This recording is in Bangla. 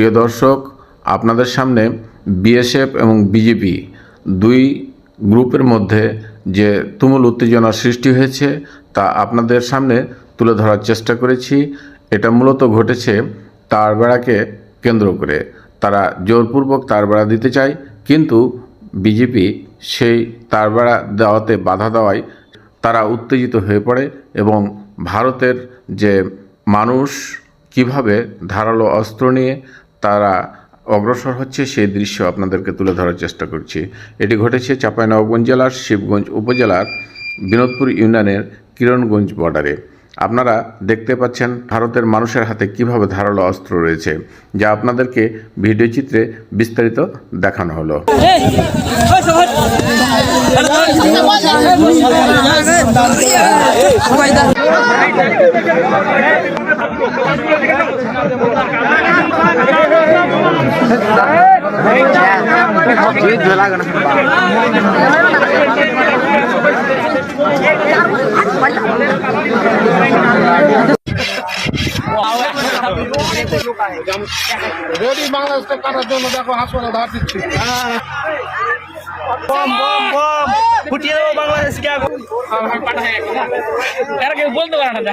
প্রিয় দর্শক, আপনাদের সামনে বিএসএফ এবং বিজেপি দুই গ্রুপের মধ্যে যে তুমুল উত্তেজনার সৃষ্টি হয়েছে তা আপনাদের সামনে তুলে ধরার চেষ্টা করেছি। এটা মূলত ঘটেছে তার বেড়াকে কেন্দ্র করে। তারা জোরপূর্বক তার বেড়া দিতে চায়, কিন্তু বিজেপি সেই তার বেড়া দেওয়াতে বাধা দেওয়ায় তারা উত্তেজিত হয়ে পড়ে এবং ভারতের যে মানুষ কীভাবে ধারালো অস্ত্র নিয়ে তারা অগ্রসর হচ্ছে সেই দৃশ্য আপনাদেরকে তুলে ধরার চেষ্টা করছি এটি ঘটেছে চাঁপাইনবাবগঞ্জ জেলার শিবগঞ্জ উপজেলার বিনোদপুর ইউনিয়নের কিরণগঞ্জ বর্ডারে আপনারা দেখতে পাচ্ছেন ভারতের মানুষের হাতে কীভাবে ধারালো অস্ত্র রয়েছে যা আপনাদেরকে ভিডিও চিত্রে বিস্তারিত দেখানো হলো গরিব বাংলাদেশকে কাটার জন্য দেখো হাসপাতাল ধার দিচ্ছে। বম বম বম। হ্যাঁ, হ্যাঁ, বলতে পারে না